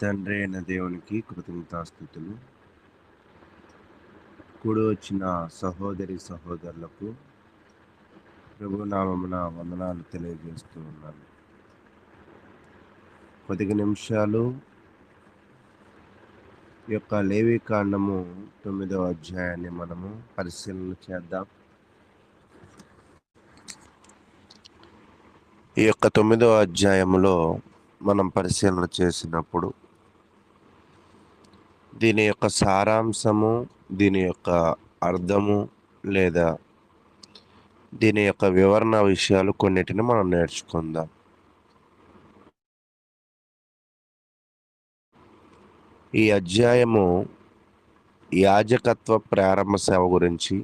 తండ్రి అయిన దేవునికి కృతజ్ఞతాస్థుతులు కూడి వచ్చిన సహోదరి సహోదరులకు ప్రభునామమున వందనాలు తెలియజేస్తూ ఉన్నాను. కొద్ది నిమిషాలు ఈ యొక్క లేవి కాండము తొమ్మిదవ అధ్యాయాన్ని మనము పరిశీలన చేద్దాం. ఈ యొక్క తొమ్మిదవ అధ్యాయములో మనం పరిశీలన చేసినప్పుడు దీని యొక్క సారాంశము దీని యొక్క అర్థము లేదా దీని యొక్క వివరణ విషయాలు కొన్నిటిని మనం నేర్చుకుందాం. ఈ అధ్యాయము యాజకత్వ ప్రారంభ సేవ గురించి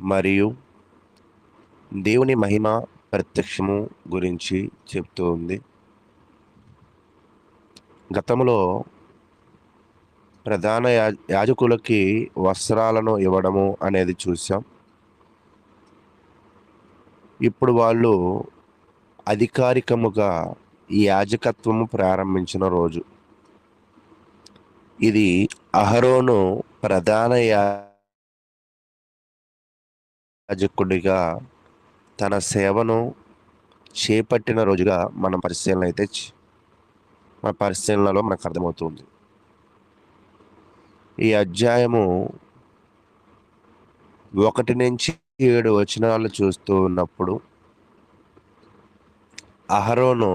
మరియు దేవుని మహిమ ప్రత్యక్షము గురించి చెప్తూ ఉంది. గతంలో ప్రధాన యా- యాజకులకి వస్త్రాలను ఇవ్వడము అనేది చూసాం. ఇప్పుడు వాళ్ళు అధికారికముగా ఈ యాజకత్వము ప్రారంభించిన రోజు. ఇది అహరోను ప్రధాన యాజకుడిగా తన సేవను చేపట్టిన రోజుగా మనం పరిశీలన అయితే మన పరిశీలనలో మనకు అర్థమవుతుంది. ఈ అధ్యాయము ఒకటి నుంచి ఏడు వచనాలు చూస్తూ ఉన్నప్పుడు అహరోను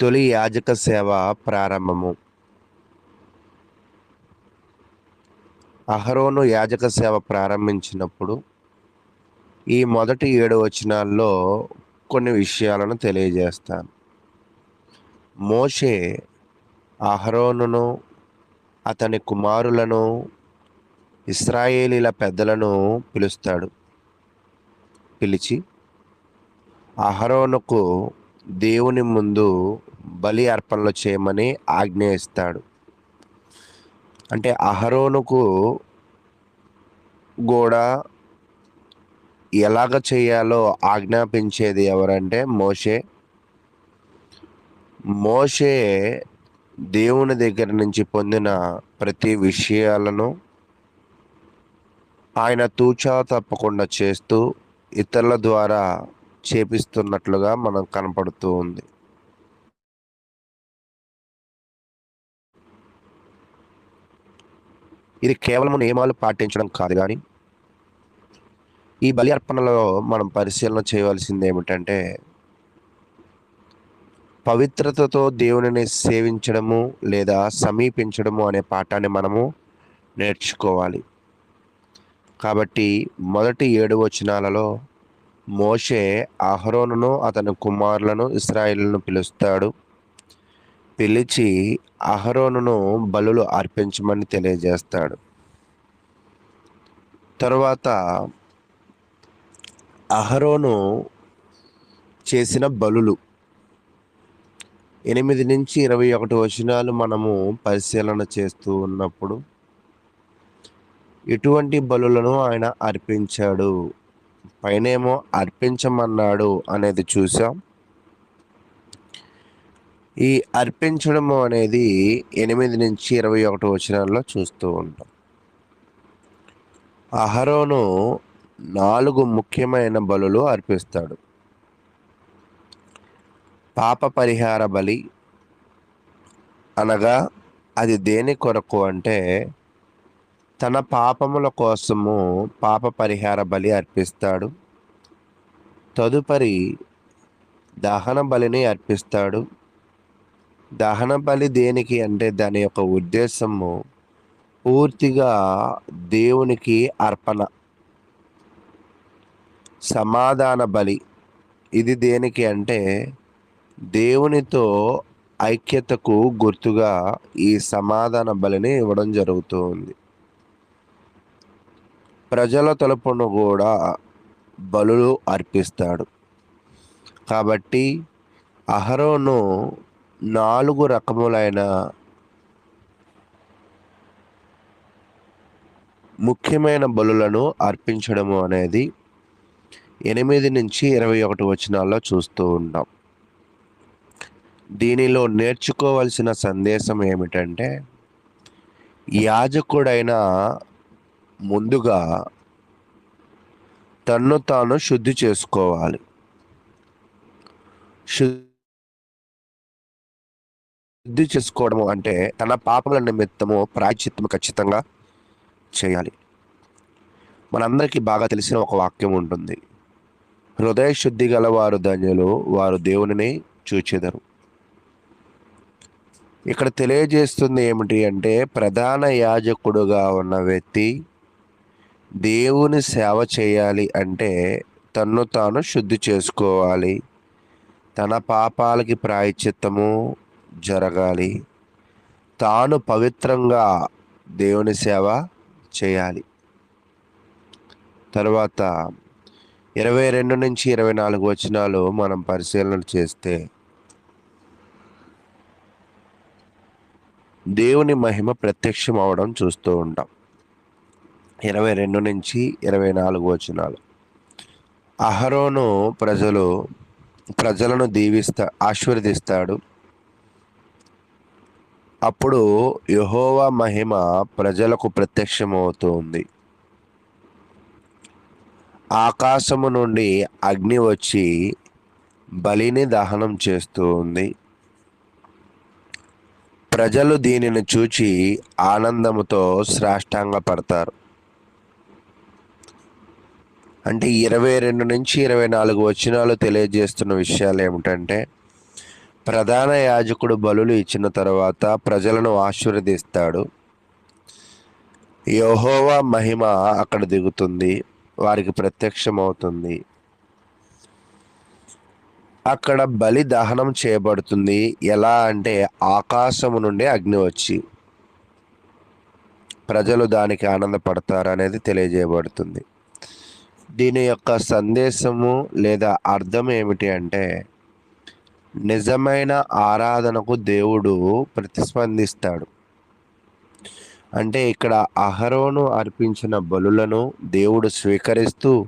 తొలి యాజక సేవ ప్రారంభము. అహరోను యాజక సేవ ప్రారంభించినప్పుడు ఈ మొదటి ఏడు వచనాల్లో కొన్ని విషయాలను తెలియజేస్తాను. మోషే అహరోనును అతని కుమారులను ఇస్రాయేలీల పెద్దలను పిలుస్తాడు. పిలిచి అహరోనుకు దేవుని ముందు బలి అర్పణలు చేయమని ఆజ్ఞ ఇస్తాడు అంటే అహరోనుకు కూడా ఎలాగ చేయాలో ఆజ్ఞాపించేది ఎవరంటే మోషే. మోషే దేవుని దగ్గర నుంచి పొందిన ప్రతి విషయాలను ఆయన తూచా తప్పకుండా చేస్తూ ఇతరుల ద్వారా చేపిస్తున్నట్లుగా మనం కనపడుతూ ఉంది. ఇది కేవలం నియమాలు పాటించడం కాదు కానీ ఈ బలి అర్పణలో మనం పరిశీలన చేయవలసింది ఏమిటంటే పవిత్రతతో దేవునిని సేవించడము లేదా సమీపించడము అనే పాఠాన్ని మనము నేర్చుకోవాలి. కాబట్టి మొదటి ఏడు వచనాలలో మోషే అహరోనును అతని కుమారులను ఇస్రాయిలను పిలుస్తాడు. పిలిచి అహరోనును బలులు అర్పించమని తెలియజేస్తాడు. తరువాత అహరోను చేసిన బలులు ఎనిమిది నుంచి ఇరవై ఒకటి వచనాలు మనము పరిశీలన చేస్తూ ఉన్నప్పుడు ఎటువంటి బలులను ఆయన అర్పించాడు. పైనేమో అర్పించమన్నాడు అనేది చూసాం ఈ అర్పించడము అనేది ఎనిమిది నుంచి ఇరవై ఒకటి వచనాల్లో చూస్తూ ఉంటాం. అహరోను నాలుగు ముఖ్యమైన బలులు అర్పిస్తాడు. పాప పరిహార బలి అనగా అది దేని కొరకు అంటే తన పాపముల కోసము పాప పరిహార బలి అర్పిస్తాడు. తదుపరి దహన బలిని అర్పిస్తాడు. దహన బలి దేనికి అంటే దాని యొక్క ఉద్దేశము పూర్తిగా దేవునికి అర్పణ. సమాధాన బలి ఇది దేనికి అంటే దేవునితో ఐక్యతకు గుర్తుగా ఈ సమాధాన బలిని ఇవ్వడం జరుగుతూ ఉంది ప్రజల తలుపును కూడా బలులు అర్పిస్తాడు. కాబట్టి అహరోను నాలుగు రకములైన ముఖ్యమైన బలులను అర్పించడము అనేది ఎనిమిది నుంచి ఇరవై ఒకటి వచనాల్లో చూస్తూ ఉంటాం. దీనిలో నేర్చుకోవలసిన సందేశం ఏమిటంటే యాజకుడైన ముందుగా తన్ను తాను శుద్ధి చేసుకోవాలి. శుద్ధి చేసుకోవడము అంటే తన పాపముల నిమిత్తము ప్రాయచిత్తము ఖచ్చితంగా చేయాలి. మనందరికీ బాగా తెలిసిన ఒక వాక్యం ఉంటుంది. హృదయ శుద్ధి గల వారు ధన్యులు వారు దేవునిని చూచెదరు. ఇక్కడ తెలియజేస్తుంది ఏమిటి అంటే ప్రధాన యాజకుడుగా ఉన్న వ్యక్తి దేవుని సేవ చేయాలి అంటే తన్ను తాను శుద్ధి చేసుకోవాలి. తన పాపాలకి ప్రాయచిత్తము జరగాలి. తాను పవిత్రంగా దేవుని సేవ చేయాలి. తర్వాత ఇరవై రెండు నుంచి ఇరవై నాలుగు వచనాలు మనం పరిశీలన చేస్తే దేవుని మహిమ ప్రత్యక్షం అవడం చూస్తూ ఉంటాం. ఇరవై రెండు నుంచి ఇరవై నాలుగు వచనాలు. అహరోను ప్రజలు ప్రజలను దీవిస్తా ఆశీర్వదిస్తాడు. అప్పుడు యహోవా మహిమ ప్రజలకు ప్రత్యక్షమవుతుంది ఆకాశము నుండి అగ్ని వచ్చి బలిని దహనం చేస్తూ ఉంది. ప్రజలు దీనిని చూచి ఆనందముతో శ్రాష్టాంగ పడతారు అంటే ఇరవై రెండు నుంచి ఇరవై నాలుగు వచనాలు తెలియజేస్తున్న విషయాలు ఏమిటంటే ప్రధాన యాజకుడు బలులు ఇచ్చిన తర్వాత ప్రజలను ఆశీర్వదిస్తాడు. యహోవా మహిమ అక్కడ దిగుతుంది వారికి ప్రత్యక్షమవుతుంది. అక్కడ బలి దహనం చేయబడుతుంది. ఎలా అంటే ఆకాశము నుండి అగ్ని వచ్చి ప్రజలు దానికి ఆనందపడతారు అనేది తెలియజేయబడుతుంది. దీని యొక్క సందేశము లేదా అర్థం ఏమిటి అంటే నిజమైన ఆరాధనకు దేవుడు ప్రతిస్పందిస్తాడు. అంటే ఇక్కడ అహరోను అర్పించిన బలులను దేవుడు స్వీకరిస్తూ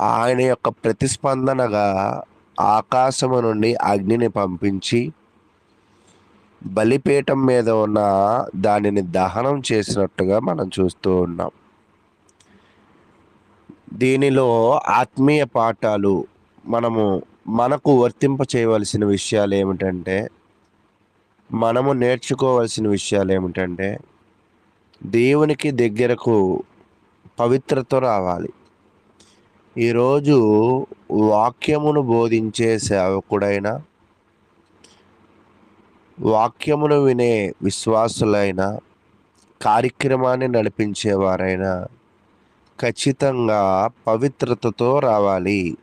ఆయన యొక్క ప్రతిస్పందనగా ఆకాశము నుండి అగ్నిని పంపించి బలిపీఠం మీద ఉన్న దానిని దహనం చేసినట్టుగా మనం చూస్తూ ఉన్నాం. దీనిలో ఆత్మీయ పాఠాలు మనము మనకు వర్తింప చేయవలసిన విషయాలు ఏమిటంటే మనము నేర్చుకోవలసిన విషయాలు ఏమిటంటే దేవునికి దగ్గరకు పవిత్రత రావాలి. ఈరోజు వాక్యమును బోధించే సేవకుడైన వాక్యమును వినే విశ్వాసులైన కార్యక్రమాన్ని నడిపించేవారైనా ఖచ్చితంగా పవిత్రతతో రావాలి.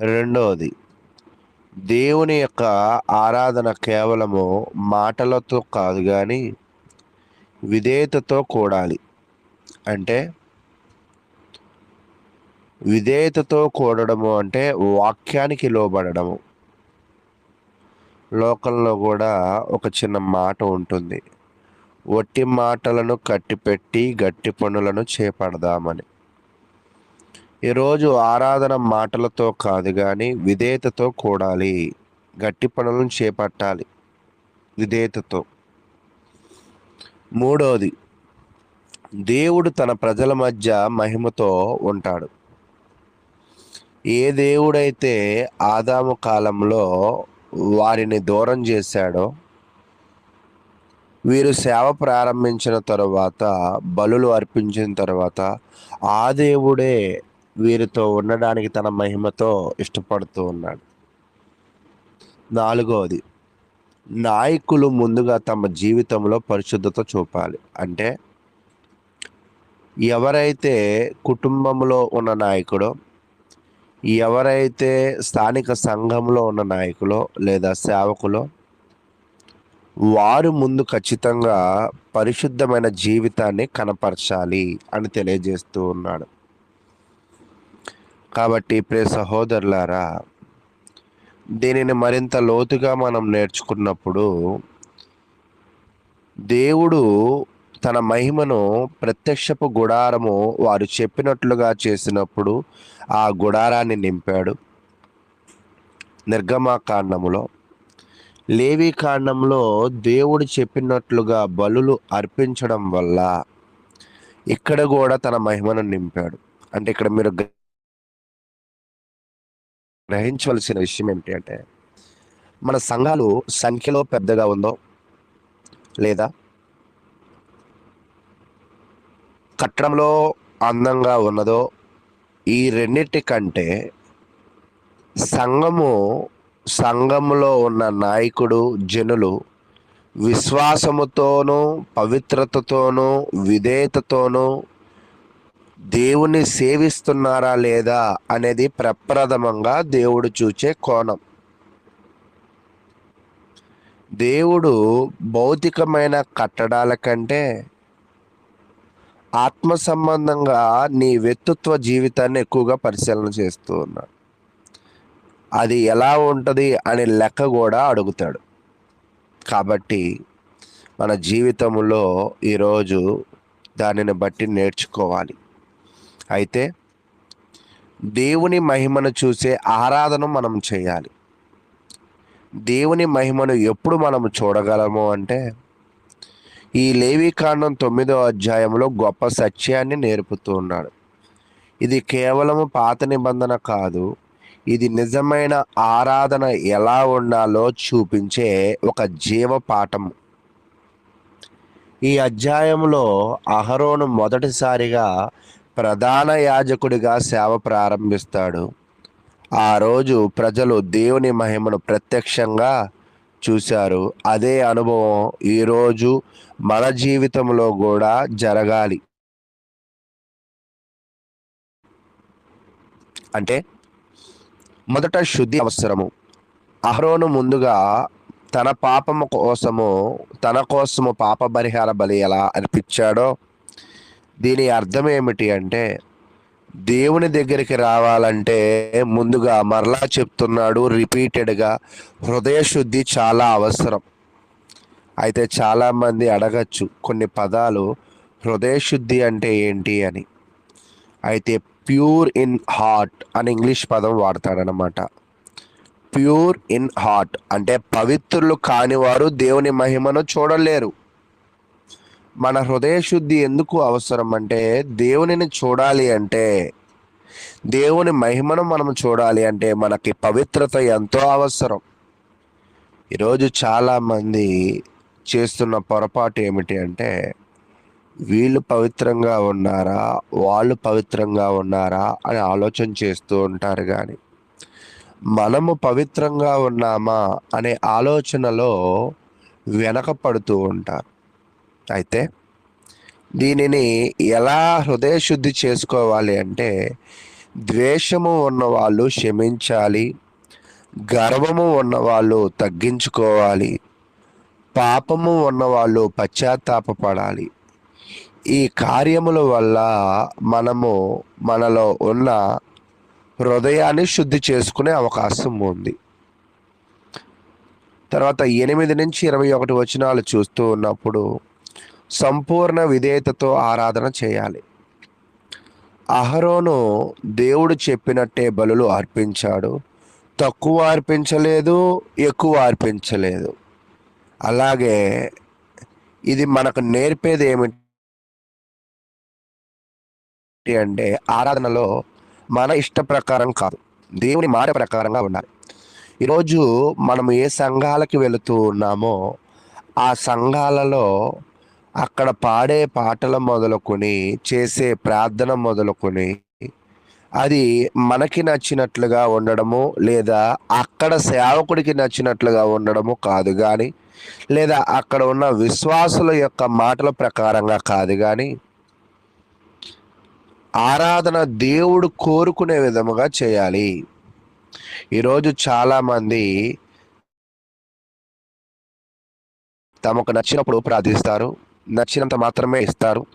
రెండవది దేవుని యొక్క ఆరాధన కేవలము మాటలతో కాదు కానీ విధేయతతో కూడాలి. అంటే విధేయతతో కూడడము అంటే వాక్యానికి లోబడము లోకంలో కూడా ఒక చిన్న మాట ఉంటుంది. వట్టి మాటలను కట్టిపెట్టి గట్టి పనులను చేపడదామని. ఈరోజు ఆరాధన మాటలతో కాదు కానీ విధేయతతో కూడాలి. గట్టి పనులను చేపట్టాలి. విధేయతతో. మూడవది దేవుడు తన ప్రజల మధ్య మహిమతో ఉంటాడు. ఏ దేవుడైతే ఆదాము కాలంలో వారిని దూరం చేశాడో వీరు సేవ ప్రారంభించిన తరువాత బలులు అర్పించిన తర్వాత ఆ దేవుడే వీరితో ఉండడానికి తన మహిమతో ఇష్టపడుతూ ఉన్నాడు. నాలుగవది నాయకులు ముందుగా తమ జీవితంలో పరిశుద్ధత చూపాలి. అంటే ఎవరైతే కుటుంబంలో ఉన్న నాయకుడో ఎవరైతే స్థానిక సంఘంలో ఉన్న నాయకులో లేదా సేవకులో వారు ముందు ఖచ్చితంగా పరిశుద్ధమైన జీవితాన్ని కనపరచాలి అని తెలియజేస్తూ ఉన్నాడు. కాబట్టి ప్రే సహోదరులారా దీనిని మరింత లోతుగా మనం నేర్చుకున్నప్పుడు దేవుడు తన మహిమను ప్రత్యక్షపు గుడారము వారు చెప్పినట్లుగా చేసినప్పుడు ఆ గుడారాన్ని నింపాడు. నిర్గమాకాండములో లేవి కాండంలో దేవుడు చెప్పినట్లుగా బలులు అర్పించడం వల్ల ఇక్కడ కూడా తన మహిమను నింపాడు. అంటే ఇక్కడ మీరు గ్రహించవలసిన విషయం ఏమిటి అంటే మన సంఘాలు సంఖ్యలో పెద్దగా ఉందో లేదా కట్టడంలో అందంగా ఉన్నదో ఈ రెండింటి కంటే సంఘము సంఘములో ఉన్న నాయకుడు జనులు విశ్వాసముతోనూ పవిత్రతతోనూ విధేయతతోనూ దేవుని సేవిస్తున్నారా లేదా అనేది ప్రప్రథమంగా దేవుడు చూచే కోణం. దేవుడు భౌతికమైన కట్టడాల కంటే ఆత్మ సంబంధంగా నీ వ్యక్తిత్వ జీవితాన్ని ఎక్కువగా పరిశీలన చేస్తూ ఉన్నాడు అది ఎలా ఉంటుంది అనే లెక్క కూడా అడుగుతాడు. కాబట్టి మన జీవితంలో ఈరోజు దానిని బట్టి నేర్చుకోవాలి. అయితే దేవుని మహిమను చూసే ఆరాధన మనం చేయాలి. దేవుని మహిమను ఎప్పుడు మనం చూడగలము అంటే ఈ లేవికాండం తొమ్మిదో అధ్యాయంలో గొప్ప సత్యాన్ని నేర్పుతూ ఉన్నాడు. ఇది కేవలము పాత నిబంధన కాదు ఇది నిజమైన ఆరాధన ఎలా ఉండాలో చూపించే ఒక జీవ పాఠం ఈ అధ్యాయంలో అహరోను మొదటిసారిగా ప్రధాన యాజకుడిగా సేవ ప్రారంభిస్తాడు. ఆ రోజు ప్రజలు దేవుని మహిమను ప్రత్యక్షంగా చూశారు. అదే అనుభవం ఈరోజు మన జీవితంలో కూడా జరగాలి. అంటే మొదట శుద్ధి అవసరము. అహరోను ముందుగా తన పాపము కోసము తన కోసము పాప పరిహార బలి ఎలా అనిపించాడో దీని అర్థం ఏమిటి అంటే దేవుని దగ్గరికి రావాలంటే ముందుగా మరలా చెప్తున్నాడు రిపీటెడ్గా హృదయ శుద్ధి చాలా అవసరం. అయితే చాలామంది అడగచ్చు కొన్ని పదాలు హృదయ శుద్ధి అంటే ఏంటి అని. అయితే ప్యూర్ ఇన్ హార్ట్ అని ఇంగ్లీష్ పదం వాడతాడనమాట ప్యూర్ ఇన్ హార్ట్ అంటే పవిత్రులు కానివారు దేవుని మహిమను చూడలేరు. మన హృదయ శుద్ధి ఎందుకు అవసరం అంటే దేవునిని చూడాలి అంటే దేవుని మహిమను మనం చూడాలి అంటే మనకి పవిత్రత ఎంతో అవసరం. ఈరోజు చాలామంది చేస్తున్న పొరపాటు ఏమిటి అంటే వీళ్ళు పవిత్రంగా ఉన్నారా వాళ్ళు పవిత్రంగా ఉన్నారా అని ఆలోచన చేస్తూ ఉంటారు కానీ మనము పవిత్రంగా ఉన్నామా అనే ఆలోచనలో వెనకపడుతూ ఉంటారు. అయితే దీనిని ఎలా హృదయ శుద్ధి చేసుకోవాలి అంటే ద్వేషము ఉన్నవాళ్ళు క్షమించాలి గర్వము ఉన్నవాళ్ళు తగ్గించుకోవాలి పాపము ఉన్నవాళ్ళు పశ్చాత్తాపపడాలి. ఈ కార్యముల వల్ల మనము మనలో ఉన్న హృదయాన్ని శుద్ధి చేసుకునే అవకాశం ఉంది. తర్వాత ఎనిమిది నుంచి ఇరవై ఒకటి వచనాలు చూస్తూ ఉన్నప్పుడు సంపూర్ణ విధేయతతో ఆరాధన చేయాలి. అహరోను దేవుడు చెప్పినట్టే బలులు అర్పించాడు. తక్కువ అర్పించలేదు ఎక్కువ అర్పించలేదు. అలాగే ఇది మనకు నేర్పేది ఏమిటి అంటే ఆరాధనలో మన ఇష్ట ప్రకారం కాదు. దేవుని మాట ప్రకారంగా ఉండాలి. ఈరోజు మనం ఏ సంఘాలకి వెళుతూ ఉన్నామో ఆ సంఘాలలో అక్కడ పాడే పాటలు మొదలుకొని చేసే ప్రార్థన మొదలుకొని అది మనకి నచ్చినట్లుగా ఉండడము లేదా అక్కడ సేవకుడికి నచ్చినట్లుగా ఉండడము కాదు కానీ లేదా అక్కడ ఉన్న విశ్వాసుల యొక్క మాటల ప్రకారంగా కాదు కానీ ఆరాధన దేవుడు కోరుకునే విధముగా చేయాలి. ఈరోజు చాలామంది తమకు నచ్చినప్పుడు ప్రార్థిస్తారు. నచ్చినంత మాత్రమే ఇస్తారు.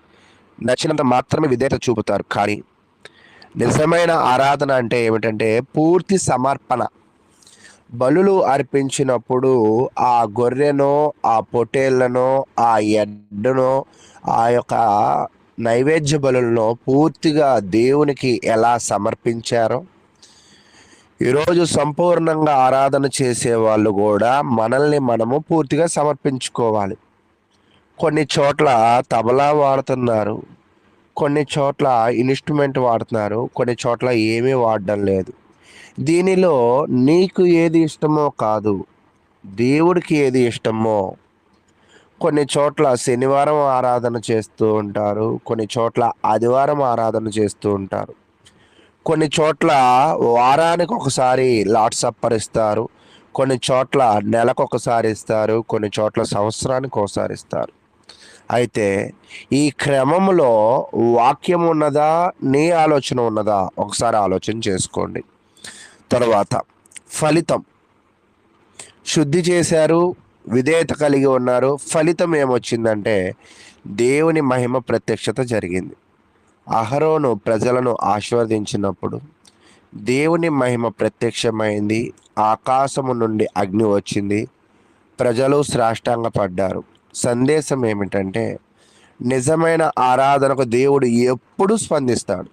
నచ్చినంత మాత్రమే విధేయత చూపుతారు. కానీ నిజమైన ఆరాధన అంటే ఏమిటంటే పూర్తి సమర్పణ. బలులు అర్పించినప్పుడు ఆ గొర్రెనో ఆ పొటేళ్ళనో ఆ ఎడ్డనో ఆ యొక్క నైవేద్య బలులను పూర్తిగా దేవునికి ఎలా సమర్పించారో ఈరోజు సంపూర్ణంగా ఆరాధన చేసే వాళ్ళు కూడా మనల్ని మనము పూర్తిగా సమర్పించుకోవాలి. కొన్ని చోట్ల తబలా వాడుతున్నారు. కొన్ని చోట్ల ఇన్స్ట్రుమెంట్ వాడుతున్నారు. కొన్ని చోట్ల ఏమీ వాడడం లేదు. దీనిలో నీకు ఏది ఇష్టమో కాదు. దేవుడికి ఏది ఇష్టమో. కొన్ని చోట్ల శనివారం ఆరాధన చేస్తూ ఉంటారు. కొన్ని చోట్ల ఆదివారం ఆరాధన చేస్తూ ఉంటారు. కొన్ని చోట్ల వారానికి ఒకసారి లాట్ సప్పర్ ఇస్తారు. కొన్ని చోట్ల నెలకు ఒకసారి ఇస్తారు. కొన్ని చోట్ల సంవత్సరానికి ఒకసారి ఇస్తారు. అయితే ఈ క్రమంలో వాక్యం ఉన్నదా నీ ఆలోచన ఉన్నదా? ఒకసారి ఆలోచన చేసుకోండి. తర్వాత ఫలితం. శుద్ధి చేశారు విధేయత కలిగి ఉన్నారు. ఫలితం ఏమొచ్చిందంటే దేవుని మహిమ ప్రత్యక్షత జరిగింది. అహరోను ప్రజలను ఆశీర్వదించినప్పుడు దేవుని మహిమ ప్రత్యక్షమైంది. ఆకాశము నుండి అగ్ని వచ్చింది. ప్రజలు శ్రాష్టాంగ పడ్డారు సందేశం ఏమిటంటే నిజమైన ఆరాధనకు దేవుడు ఎప్పుడు స్పందిస్తాడు.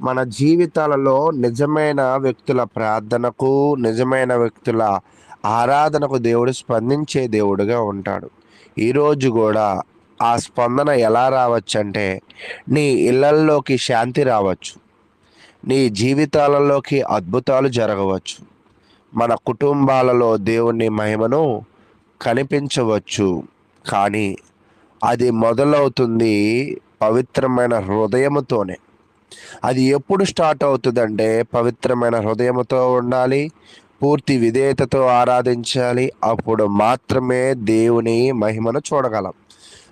మన జీవితాలలో నిజమైన వ్యక్తుల ప్రార్థనకు నిజమైన వ్యక్తుల ఆరాధనకు దేవుడు స్పందించే దేవుడుగా ఉంటాడు. ఈరోజు కూడా ఆ స్పందన ఎలా రావచ్చు అంటే నీ ఇళ్ళల్లోకి శాంతి రావచ్చు. నీ జీవితాలలోకి అద్భుతాలు జరగవచ్చు. మన కుటుంబాలలో దేవుని మహిమను కనిపించవచ్చు. కానీ అది మొదలవుతుంది పవిత్రమైన హృదయముతోనే. అది ఎప్పుడు స్టార్ట్ అవుతుందంటే పవిత్రమైన హృదయముతో ఉండాలి పూర్తి విధేయతతో ఆరాధించాలి అప్పుడు మాత్రమే దేవుని మహిమను చూడగలం.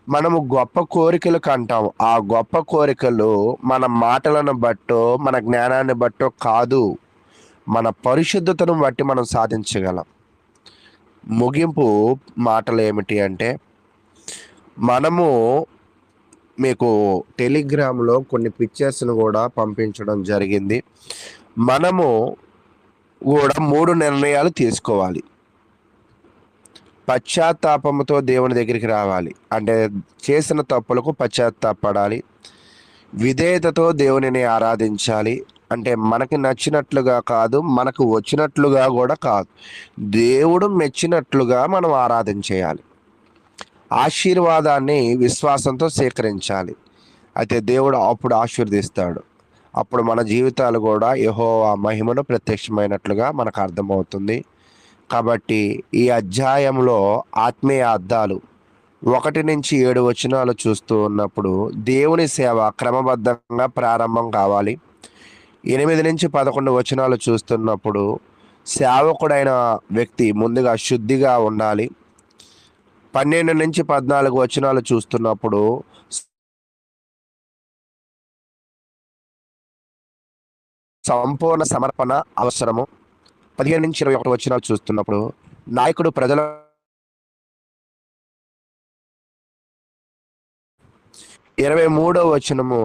మనము గొప్ప కోరికలు కంటాం ఆ గొప్ప కోరికలు మన మాటలను బట్టో మన జ్ఞానాన్ని బట్టో కాదు మన పరిశుద్ధతను బట్టి మనం సాధించగలం. ముగింపు మాటలు ఏమిటి అంటే మనము మీకు టెలిగ్రామ్లో కొన్ని పిక్చర్స్ను కూడా పంపించడం జరిగింది. మనము కూడా మూడు నిర్ణయాలు తీసుకోవాలి. పశ్చాత్తాపముతో దేవుని దగ్గరికి రావాలి. అంటే చేసిన తప్పులకు పశ్చాత్తాపడాలి. విధేయతతో దేవునిని ఆరాధించాలి. అంటే మనకి నచ్చినట్లుగా కాదు మనకు వచ్చినట్లుగా కూడా కాదు. దేవుడు మెచ్చినట్లుగా మనం ఆరాధన చేయాలి. ఆశీర్వాదాన్ని విశ్వాసంతో స్వీకరించాలి అయితే దేవుడు అప్పుడు ఆశీర్దిస్తాడు అప్పుడు మన జీవితాలు కూడా యహో ఆ మహిమను ప్రత్యక్షమైనట్లుగా మనకు అర్థమవుతుంది. కాబట్టి ఈ అధ్యాయంలో ఆత్మీయ అర్థాలు ఒకటి నుంచి ఏడు వచనాలు చూస్తూ ఉన్నప్పుడు దేవుని సేవ క్రమబద్ధంగా ప్రారంభం కావాలి. ఎనిమిది నుంచి పదకొండు వచనాలు చూస్తున్నప్పుడు సేవకుడైన వ్యక్తి ముందుగా శుద్ధిగా ఉండాలి. పన్నెండు నుంచి పద్నాలుగు వచనాలు చూస్తున్నప్పుడు సంపూర్ణ సమర్పణ అవసరము. పదిహేను నుంచి ఇరవై ఒకటి వచనాలు చూస్తున్నప్పుడు నాయకుడు ప్రజల ఇరవై మూడో వచనము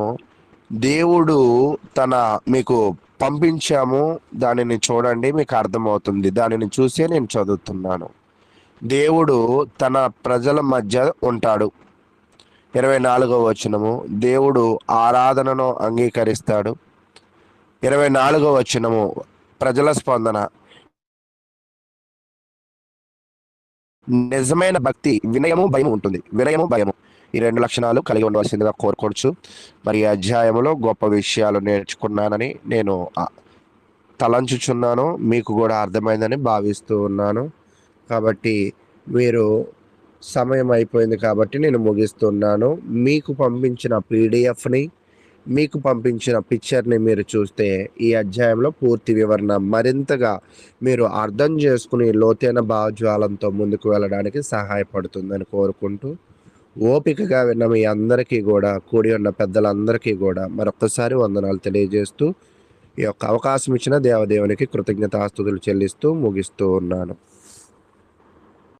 దేవుడు తన మీకు పంపించాము. దానిని చూడండి మీకు అర్థమవుతుంది. దానిని చూసే నేను చదువుతున్నాను. దేవుడు తన ప్రజల మధ్య ఉంటాడు. ఇరవై నాలుగో వచనము. దేవుడు ఆరాధనను అంగీకరిస్తాడు. ఇరవై నాలుగో వచనము. ప్రజల స్పందన. నిజమైన భక్తి వినయము భయము ఉంటుంది. వినయము భయము. ఈ రెండు లక్షణాలు కలిగి ఉండవలసిందిగా కోరుకోవచ్చు. మరి ఈ అధ్యాయంలో గొప్ప విషయాలు నేర్చుకున్నానని నేను తలంచుచున్నాను. మీకు కూడా అర్థమైందని భావిస్తూ ఉన్నాను. కాబట్టి మీరు సమయం అయిపోయింది కాబట్టి నేను ముగిస్తున్నాను. మీకు పంపించిన పీడిఎఫ్ని మీకు పంపించిన పిక్చర్ని మీరు చూస్తే ఈ అధ్యాయంలో పూర్తి వివరణ మరింతగా మీరు అర్థం చేసుకుని లోతైన భావజ్వాలంతో ముందుకు వెళ్ళడానికి సహాయపడుతుందని కోరుకుంటూ ఓపికగా విన్న మీ అందరికీ కూడా కూడి ఉన్న పెద్దలందరికీ కూడా మరొకసారి వందనాలు తెలియజేస్తూ ఈ యొక్క అవకాశం ఇచ్చిన దేవదేవునికి కృతజ్ఞతాస్తుతులు చెల్లిస్తూ ముగిస్తూ ఉన్నాను.